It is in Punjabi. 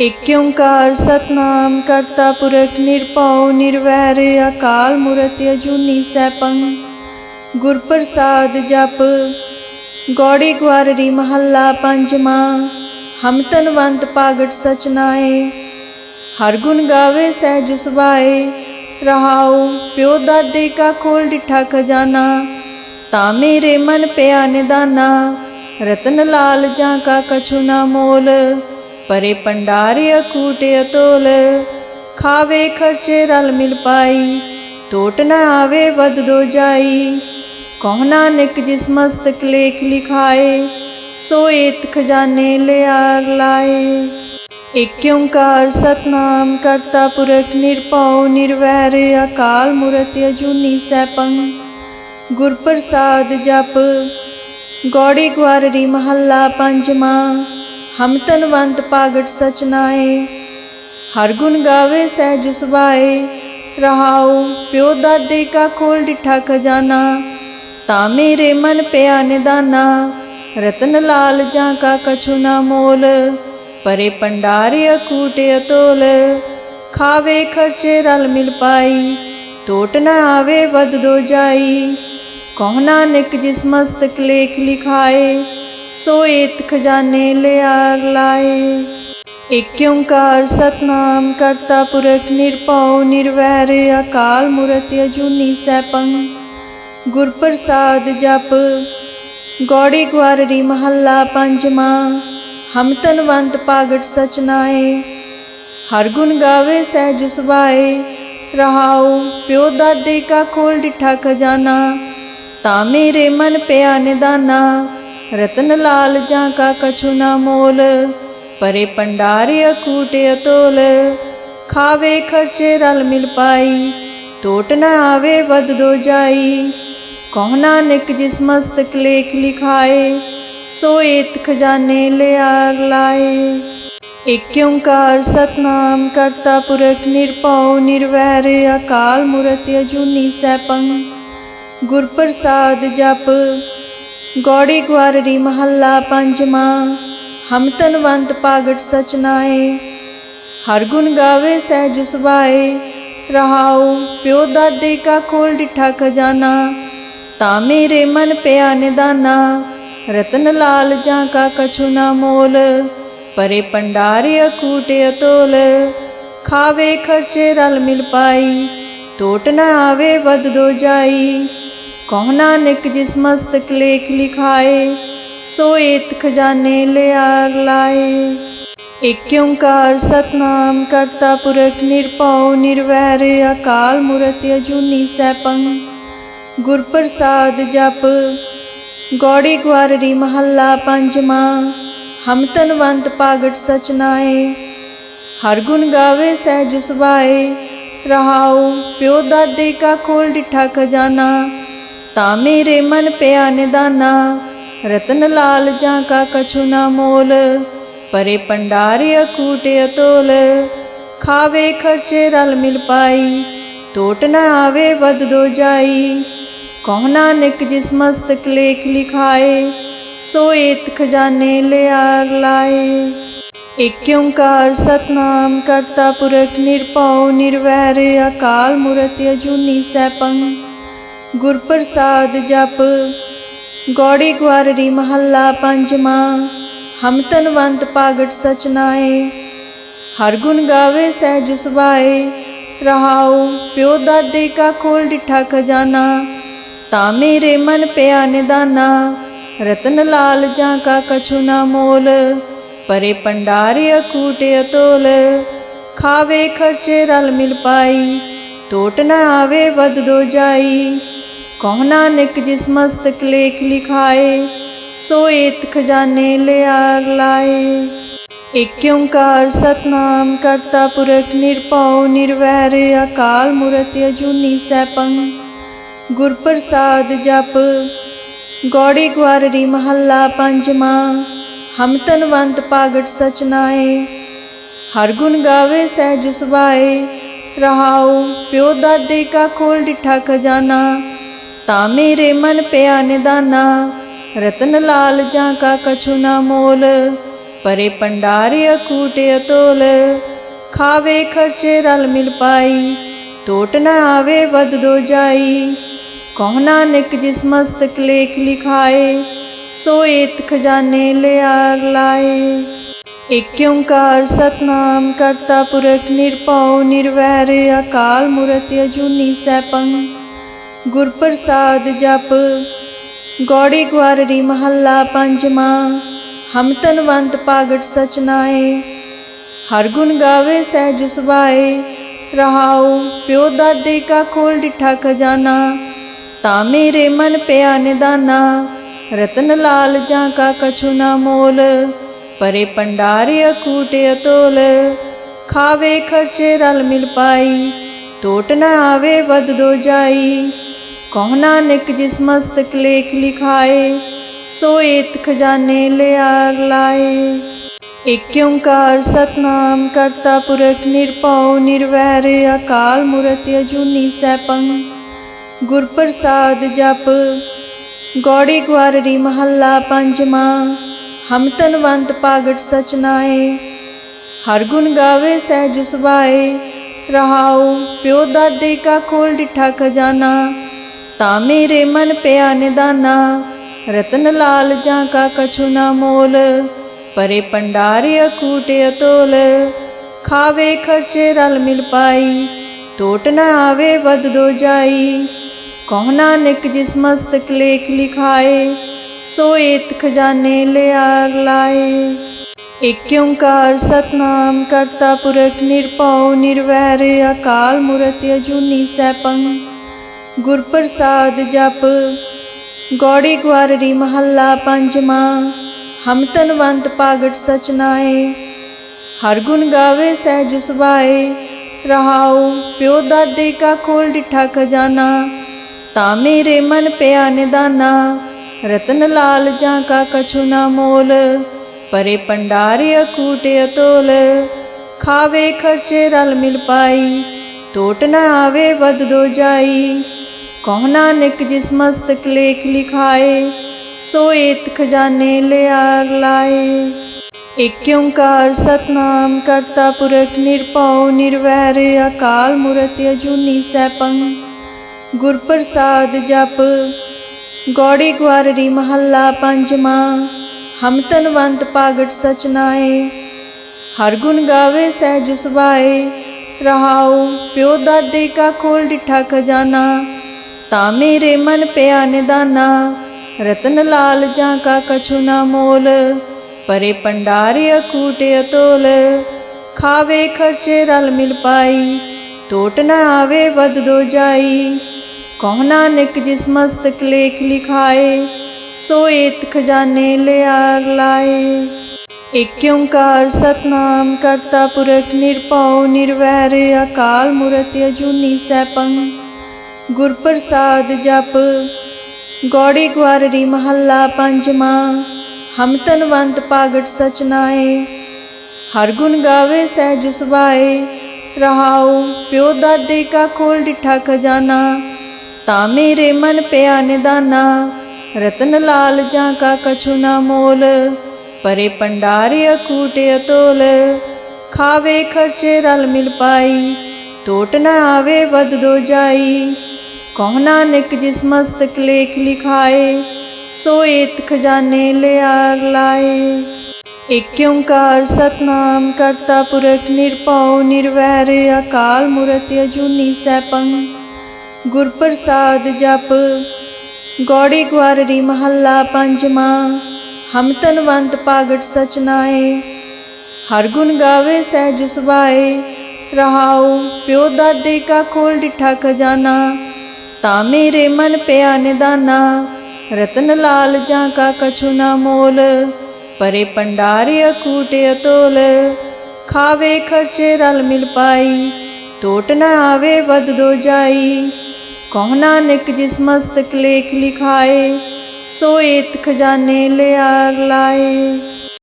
ਇਕ ਓੰਕਾਰ ਸਤਨਾਮ ਕਰਤਾ ਪੁਰਖ ਨਿਰਭਉ ਨਿਰਵੈਰ ਅਕਾਲ ਮੂਰਤ ਅਜੂਨੀ ਸੈਭੰ ਗੁਰ ਪ੍ਰਸਾਦ ਜਪ ਗੌੜੀ ਗਵਾਰੜੀ ਮਹੱਲਾ ਪੰਜਵਾਂ ਹਮ ਤਨਵੰਤ ਪਾਗਟ ਸਚਨਾਏ ਹਰ ਗੁਣ ਗਾਵੇ ਸਹਿਜ ਸੁਭਾਏ ਰਹਾਉ ਪਿਓ ਦਾਦੇ ਕਾ ਖੋਲ ਡਿਠਾ ਖਜ਼ਾਨਾ ਤਾਂ ਮੇਰੇ ਮਨ ਪਿਆ ਨਿਦਾਨਾ ਰਤਨ ਲਾਲ ਜਾਂ ਕਾ ਕਛੁ ਨਾ ਮੋਲ ਪਰੇ ਪੰਡਾਰ ਅਕੂਟ ਅਤੋਲ ਖਾਵੇ ਖਰਚੇ ਰਲ ਮਿਲ ਪਾਈ ਟੋਟ ਨਾ ਆਵੇ ਵਦ ਦੋ ਜਾਈ। ਕਹ ਨਾਨਕ ਜਿਸ ਮਸਤਕ ਲੇਖ ਲਿਖਾਏ, ਸੋ ਏਤ ਖਜ਼ਾਨੇ ਲਿਆਰ ਲਾਏ। ਇਕ ਓੰਕਾਰ ਸਤਨਾਮ ਕਰਤਾ ਪੁਰਖ ਨਿਰਭਉ ਨਿਰਵੈਰ, ਅਕਾਲ ਮੂਰਤ ਅਜੂਨੀ ਸੈਭੰ। ਗੁਰ ਪ੍ਰਸਾਦ ਜਪ, ਗੌੜੀ ਗਵਾਰੜੀ ਮਹੱਲਾ ਪੰਜਵਾਂ। ਹਮ ਤਨਵੰਤ ਪਾਗਟ ਸਚਨਾਏ ਹਰ ਗੁਣ ਗਾਵੇ ਸਹਿਜ ਸੁਭਾਏ ਰਹਾਉ ਪਿਓ ਦਾਦੇ ਕਾ ਖੋਲ ਡਿਠਾ ਖਜ਼ਾਨਾ। ਤਾਂ ਮੇਰੇ ਮਨ ਪਿਆ ਨਿਦਾਨਾ। ਰਤਨ ਲਾਲ ਜਾਂ ਕਾ ਕਛੁ ਨਾ ਮੋਲ। ਪਰੇ ਪੰਡਾਰ ਅਕੂਟ ਅਤੋਲ। ਖਾਵੇ ਖਰਚੇ ਰਲ ਮਿਲ ਪਾਈ। ਟੋਟ ਨਾ ਆਵੇ ਵਦ ਦੋ ਜਾਈ। ਕਹੁ ਨਾਨਕ ਜਿਸ ਮਸਤਕ ਲੇਖ ਲਿਖਾਏ। ਸੋ ਏਤ ਖਜ਼ਾਨੇ ਲਿਆਰ ਲਾਏ। ਇਕ ਓੰਕਾਰ ਸਤਨਾਮ ਕਰਤਾ ਪੁਰਖ ਨਿਰਭਉ ਨਿਰਵੈਰ ਅਕਾਲ ਮੂਰਤ ਅਜੂਨੀ ਸੈਭੰ। ਗੁਰ ਪ੍ਰਸਾਦ ਜਪ ਗੌੜੀ ਗਵਾਰੜੀ ਮਹੱਲਾ ਪੰਜਵਾਂ। ਹਮ ਤਨਵੰਤ ਪਾਗਟ ਸਚਨਾਏ ਹਰ ਗੁਣ ਗਾਵੇ ਸਹਿਜ ਸੁਭਾਏ। ਰਹਾਉ ਪਿਓ ਦਾਦੇ ਕਾ ਖੋਲ ਡਿਠਾ ਖਜ਼ਾਨਾ। ਤਾ ਮੇਰੇ ਮਨ ਪਿਆ ਨਿਦਾਨਾ। ਰਤਨ ਲਾਲ ਜਾਂ ਕਾ ਕਛੁ ਨਾ ਮੋਲ, ਪਰੇ ਪੰਡਾਰ ਅਕੂਟ ਅਤੋਲ। ਖਾਵੇ ਖਰਚੇ ਰਲ ਮਿਲ ਪਾਈ, ਟੋਟ ਨ ਆਵੇ ਵਦ ਦੋ ਜਾਈ। ਕਹੁ ਨਾਨਕ ਜਿਸ ਲੇਖ ਲਿਖਾਏ, ਸੋ ਏਤ ਖਜ਼ਾਨੇ ਲਿਆਰ ਲਾਏ। ਇਕ ਓੰਕਾਰ ਸਤਨਾਮ ਕਰਤਾ ਪੁਰਖ ਨਿਰਭਉ ਨਿਰਵੈਰ, ਅਕਾਲ ਮੂਰਤ ਅਜੂਨੀ ਸੈਭੰ। ਗੁਰ ਪ੍ਰਸਾਦ ਜਪ ਗੌੜੀ ਗਵਾਰੜੀ ਮਹੱਲਾ ਪੰਜਵਾਂ, ਹਮ ਤਨਵੰਤ ਪਾਗਟ ਸਚਨਾਏ ਹਰ ਗੁਣ ਗਾਵੇ ਸਹਿਜ ਸੁਭਾਏ, ਰਹਾਉ ਪਿਓ ਦਾਦੇ ਕਾ ਖੋਲ ਡਿਠਾ ਖਜ਼ਾਨਾ। ਤਾਂ ਮੇਰੇ ਮਨ ਪਿਆ ਨਿਦਾਨਾ, ਰਤਨ ਲਾਲ ਜਾਂ ਕਾ ਕਛੂ ਨਾ ਮੋਲ। ਪਰੇ ਪੰਡਾਰ ਅਕੂਟ ਅਤੋਲ, ਖਾਵੇ ਖਰਚੇ ਰਲ ਮਿਲ ਪਾਈ। ਟੋਟ ਨਾ ਆਵੇ ਵਦ ਦੋ ਜਾਈ। ਕਹੁ ਨਾਨਕ ਜਿਸ ਮਸਤਕ ਲੇਖ ਲਿਖਾਏ, ਸੋ ਏਤ ਖਜ਼ਾਨੇ ਲਿਆਰ ਲਾਏ। ਇਕ ਓੰਕਾਰ ਸਤਨਾਮ ਕਰਤਾ ਪੁਰਖ ਨਿਰਭਉ ਨਿਰਵੈਰ, ਅਕਾਲ ਮੂਰਤ ਅਜੂਨੀ ਸੈਭੰ। ਗੁਰ ਪ੍ਰਸਾਦ ਜਪ, ਗੌੜੀ ਗਵਾਰੜੀ ਮਹੱਲਾ ਪੰਜਵਾਂ। ਹਮ ਤਨਵੰਤ ਪਾਗਟ ਸਚਨਾਏ ਹਰ ਗੁਣ ਗਾਵੇ ਸਹਿਜ ਸੁਭਾਏ। ਰਹਾਉ ਪਿਓ ਦਾਦੇ ਕਾ ਖੋਲ ਡਿਠਾ ਖਜ਼ਾਨਾ ਤਾਂ ਮੇਰੇ ਮਨ ਪਿਆ ਨਿਦਾਨਾ ਰਤਨ ਲਾਲ ਜਾਂ ਕਾ ਕਛੁ ਨਾ ਮੋਲ, ਪਰੇ ਪੰਡਾਰ ਅਕੂਟ ਅਤੋਲ। ਖਾਵੇ ਖਰਚੇ ਰਲ ਮਿਲ ਪਾਈ, ਟੋਟ ਨਾ ਆਵੇ ਵਦ ਦੋ ਜਾਈ। ਕਹ ਨਾਨਕ ਜਿਸ ਮਸਤਕ ਲੇਖ ਲਿਖਾਏ, ਸੋ ਏਤ ਖਜ਼ਾਨੇ ਲਿਆਰ ਲਾਏ। ਇਕ ਓੰਕਾਰ ਸਤਨਾਮ ਕਰਤਾ ਪੁਰਖ ਨਿਰਭਉ ਨਿਰਵੈਰ, ਅਕਾਲ ਮੂਰਤ ਅਜੂਨੀ ਸੈਭੰ। ਗੁਰ ਪ੍ਰਸਾਦ ਜਪ। ਗੌੜੀ ਗਵਾਰੜੀ ਮਹੱਲਾ ਪੰਜਵਾਂ। ਹਮ ਤਨਵੰਤ ਪਾਗਟ ਸਚਨਾਏ ਹਰ ਗੁਣ ਗਾਵੇ ਸਹਿਜ ਸੁਭਾਏ। ਰਹਾਉ ਪਿਓ ਦਾਦੇ ਕਾ ਖੋਲ ਡਿਠਾ ਖਜ਼ਾਨਾ। ਤਾਂ ਮੇਰੇ ਮਨ ਪਿਆ ਨਿਦਾਨਾ। ਰਤਨ ਲਾਲ ਜਾਂ ਕਾ ਕਛੂ ਨਾ ਮੋਲ। ਪਰੇ ਪੰਡਾਰ ਅਕੂਟ ਅਤੋਲ। ਖਾਵੇ ਖਰਚੇ ਰਲ ਮਿਲ ਪਾਈ। ਟੋਟ ਨਾ ਆਵੇ ਵਦ ਦੋ ਜਾਈ। ਕਹੁ ਨਾਨਕ ਜਿਸ ਮਸਤਕ ਲੇਖ ਲਿਖਾਏ, ਸੋ ਏਤ ਖਜ਼ਾਨੇ ਲਿਆਰ ਲਾਏ। ਇਕ ਓੰਕਾਰ ਸਤਨਾਮ ਕਰਤਾ ਪੁਰਖ ਨਿਰਭਉ ਨਿਰਵੈਰ, ਅਕਾਲ ਮੂਰਤ ਅਜੂਨੀ ਸੈਭੰ। ਗੁਰ ਪ੍ਰਸਾਦ ਜਪ, ਗੌੜੀ ਗਵਾਰੜੀ ਮਹੱਲਾ ਪੰਜਵਾਂ। ਹਮ ਤਨਵੰਤ ਪਾਗਟ ਸਚਨਾਏ ਹਰ ਗੁਣ ਗਾਵੇ ਸਹਿਜ ਸੁਭਾਏ। ਰਹਾਉ ਪਿਓ ਦਾਦੇ ਕਾ ਖੋਲ ਡਿਠਾ ਖਜ਼ਾਨਾ ਤਾ ਮੇਰੇ ਮਨ ਪਿਆ ਨਿਦਾਨਾ ਰਤਨ ਲਾਲ ਜਾਂ ਕਾ ਕਛੁ ਨਾ ਮੋਲ। ਪਰੇ ਪੰਡਾਰ ਅਕੂਟ ਅਤੋਲ। ਖਾਵੇ ਖਰਚੇ ਰਲ ਮਿਲ ਪਾਈ। ਟੋਟ ਨਾ ਆਵੇ ਵਦ ਦੋ ਜਾਈ। ਕਹ ਨਾਨਕ ਜਿਸ ਮਸਤਕ ਲੇਖ ਲਿਖਾਏ, ਸੋ ਏਤ ਖਜ਼ਾਨੇ ਲਿਆਰ ਲਾਏ। ਇਕ ਓੰਕਾਰ ਸਤਨਾਮ ਕਰਤਾ ਪੁਰਖ ਨਿਰਭਉ ਨਿਰਵੈਰ, ਅਕਾਲ ਮੂਰਤਿ ਅਜੂਨੀ ਸੈਭੰ। ਗੁਰ ਪ੍ਰਸਾਦ ਜਪ। ਗੌੜੀ ਗਵਾਰੜੀ ਮਹੱਲਾ ਪੰਜਵਾਂ। ਹਮ ਤਨਵੰਤ ਪਾਗਟ ਸਚਨਾਏ ਹਰ ਗੁਣ ਗਾਵੇ ਸਹਿਜ ਸੁਭਾਏ। ਰਹਾਉ ਪਿਓ ਦਾਦੇ ਕਾ ਖੋਲ ਡਿਠਾ ਖਜ਼ਾਨਾ। ਤਾ ਮੇਰੇ ਮਨ ਪਿਆ ਨਿਦਾਨਾ। ਰਤਨ ਲਾਲ ਜਾਂ ਕਾ ਕਛੂ ਨਾ ਮੋਲ। ਪਰੇ ਪੰਡਾਰ ਅਕੂਟ ਅਤੋਲ। ਖਾਵੇ ਖਰਚੇ ਰਲ ਮਿਲ ਪਾਈ। ਟੋਟ ਨਾ ਆਵੇ ਵਦ ਦੋ ਜਾਈ। ਕਹੁ ਨਾਨਕ ਜਿਸ ਮਸਤਕ ਲੇਖ ਲਿਖਾਏ, ਸੋ ਏਤ ਖਜ਼ਾਨੇ ਲਿਆਰ ਲਾਏ। ਇਕ ਓੰਕਾਰ ਸਤਨਾਮ ਕਰਤਾ ਪੁਰਖ ਨਿਰਭਉ ਨਿਰਵੈਰ, ਅਕਾਲ ਮੂਰਤਿ ਅਜੂਨੀ ਸੈਭੰ। ਗੁਰ ਪ੍ਰਸਾਦ ਜਪ, ਗੌੜੀ ਗਵਾਰੜੀ ਮਹੱਲਾ ਪੰਜਵਾਂ। ਹਮ ਤਨਵੰਤ ਪਾਗਟ ਸਚਨਾਏ ਹਰ ਗੁਣ ਗਾਵੇ ਸਹਿਜ ਸੁਭਾਏ। ਰਹਾਉ ਪਿਓ ਦਾਦੇ ਕਾ ਖੋਲ ਡਿਠਾ ਖਜ਼ਾਨਾ ਤਾ ਮੇਰੇ ਮਨ ਪਿਆ ਨਿਦਾਨਾ ਰਤਨ ਲਾਲ ਜਾਂ ਕਾ ਕਛੂ ਨਾ ਮੋਲ। ਪਰੇ ਪੰਡਾਰ ਅਕੂਟ ਅਤੋਲ। ਖਾਵੇ ਖਰਚੇ ਰਲ ਮਿਲ ਪਾਈ। ਟੋਟ ਨਾ ਆਵੇ ਵਦ ਦੋ ਜਾਈ। ਕਹ ਨਾਨਕ ਜਿਸ ਮਸਤਕ ਲੇਖ ਲਿਖਾਏ, ਸੋ ਏਤ ਖਜ਼ਾਨੇ ਲਿਆਰ ਲਾਏ। ਇਕ ਓੰਕਾਰ ਸਤਨਾਮ ਕਰਤਾ ਪੁਰਖ ਨਿਰਭਉ ਨਿਰਵੈਰ, ਅਕਾਲ ਮੂਰਤਿ ਅਜੂਨੀ ਸੈਭੰ। ਗੁਰ ਪ੍ਰਸਾਦ ਜਪ। ਗੌੜੀ ਗਵਾਰੜੀ ਮਹੱਲਾ ਪੰਜਵਾਂ। ਹਮ ਤਨਵੰਤ ਪਾਗਟ ਸਚਨਾਏ ਹਰ ਗੁਣ ਗਾਵੇ ਸਹਿਜ ਸੁਭਾਏ। ਰਹਾਉ ਪਿਓ ਦਾਦੇ ਕਾ ਖੋਲ ਡਿਠਾ ਖਜ਼ਾਨਾ। ਤਾ ਮੇਰੇ ਮਨ ਪਿਆ ਨਿਦਾਨਾ। ਰਤਨ ਲਾਲ ਜਾਂ ਕਾ ਕਛੂ ਨਾ ਮੋਲ। ਪਰੇ ਪੰਡਾਰ ਅਕੂਟ ਅਤੋਲ। ਖਾਵੇ ਖਰਚੇ ਰਲ ਮਿਲ ਪਾਈ। ਟੋਟ ਨਾ ਆਵੇ ਵਦ ਦੋ ਜਾਈ। ਕਹੁ ਨਾਨਕ ਜਿਸ ਮਸਤਕ ਲੇਖ ਲਿਖਾਏ, ਸੋ ਏਤ ਖਜ਼ਾਨੇ ਲਿਆਰ ਲਾਏ। ਇਕ ਓੰਕਾਰ ਸਤਨਾਮ ਕਰਤਾ ਪੁਰਖ ਨਿਰਭਉ, ਨਿਰਵੈਰ ਅਕਾਲ ਮੂਰਤਿ ਅਜੂਨੀ ਸੈਭੰ। ਗੁਰ ਪ੍ਰਸਾਦ ਜਪ, ਗੌੜੀ ਗਵਾਰੜੀ ਮਹੱਲਾ ਪੰਜਵਾਂ। ਹਮ ਤਨਵੰਤ ਪਾਗਟ ਸਚਨਾਏ ਹਰ ਗੁਣ ਗਾਵੇ ਸਹਿਜ ਸੁਭਾਏ। ਰਹਾਉ ਪਿਓ ਦਾਦੇ ਕਾ ਖੋਲ ਡਿਠਾ ਖਜ਼ਾਨਾ ਤਾ ਮੇਰੇ ਮਨ ਪਿਆ ਨਿਦਾਨਾ ਰਤਨ ਲਾਲ ਜਾਂ ਕਾ ਕਛੂ ਨਾ ਮੋਲ। ਪਰੇ ਪੰਡਾਰ ਅਕੂਟ ਅਤੋਲ। ਖਾਵੇ ਖਰਚੇ ਰਲ ਮਿਲ ਪਾਈ। ਟੋਟ ਨਾ ਆਵੇ ਵਦ ਦੋ ਜਾਈ। ਕਹ ਨਾਨਕ ਜਿਸ ਮਸਤਕ ਲੇਖ ਲਿਖਾਏ, ਸੋ ਏਤ ਖਜ਼ਾਨੇ ਲਿਆਰ ਲਾਏ। ਇਕ ਓੰਕਾਰ ਸਤਨਾਮ ਕਰਤਾ ਪੁਰਖ ਨਿਰਭਉ ਨਿਰਵੈਰ, ਅਕਾਲ ਮੂਰਤਿ ਅਜੂਨੀ ਸੈਭੰ। ਗੁਰ ਪ੍ਰਸਾਦ ਜਪ। ਗੌੜੀ ਗਵਾਰੜੀ ਮਹੱਲਾ ਪੰਜਵਾਂ। ਹਮ ਤਨਵੰਤ ਪਾਗਟ ਸਚਨਾਏ ਹਰ ਗੁਣ ਗਾਵੇ ਸਹਿਜ ਸੁਭਾਏ। ਰਹਾਉ ਪਿਓ ਦਾਦੇ ਕਾ ਖੋਲ ਡਿਠਾ ਖਜ਼ਾਨਾ। ਤਾ ਮੇਰੇ ਮਨ ਪਿਆ ਨਿਦਾਨਾ। ਰਤਨ ਲਾਲ ਜਾਂ ਕਾ ਕਛੂ ਨਾ ਮੋਲ। ਪਰੇ ਪੰਡਾਰ ਅਕੂਟ ਅਤੋਲ। ਖਾਵੇ ਖਰਚੇ ਰਲ ਮਿਲ ਪਾਈ। ਟੋਟ ਨਾ ਆਵੇ ਵਦ ਦੋ ਜਾਈ। ਕਹੁ ਨਾਨਕ ਜਿਸ ਮਸਤਕ ਲੇਖ ਲਿਖਾਏ, ਸੋ ਏਤ ਖਜ਼ਾਨੇ ਲਿਆਰ ਲਾਏ। ਇਕ ਓੰਕਾਰ ਸਤਨਾਮ ਕਰਤਾ ਪੁਰਖ ਨਿਰਭਉ, ਨਿਰਵੈਰ ਅਕਾਲ ਮੂਰਤਿ ਅਜੂਨੀ ਸੈਭੰ। ਗੁਰ ਪ੍ਰਸਾਦ ਜਪ, ਗੌੜੀ ਗਵਾਰੜੀ ਮਹੱਲਾ ਪੰਜਵਾਂ। ਹਮ ਤਨਵੰਤ ਪਾਗਟ ਸਚਨਾਏ ਹਰ ਗੁਣ ਗਾਵੇ ਸਹਿਜ ਸੁਭਾਏ। ਰਹਾਉ ਪਿਓ ਦਾਦੇ ਕਾ ਖੋਲ ਡਿਠਾ ਖਜ਼ਾਨਾ। ਤਾ ਮੇਰੇ ਮਨ ਪਿਆ ਨਿਦਾਨਾ ਰਤਨ ਲਾਲ ਜਾਂ ਕਾ ਕਛੁ ਨਾ ਮੋਲ, ਪਰੇ ਪੰਡਾਰ ਅਕੂਟ ਅਤੋਲ। ਖਾਵੇ ਖਰਚੇ ਰਲ ਮਿਲ ਪਾਈ, ਟੋਟ ਨਾ ਆਵੇ ਵਦ ਦੋ ਜਾਈ। ਕਹ ਨਾਨਕ ਜਿਸ ਮਸਤਕ ਲੇਖ ਲਿਖਾਏ, ਸੋ ਏਤ ਖਜ਼ਾਨੇ ਲਿਆਰ ਲਾਏ।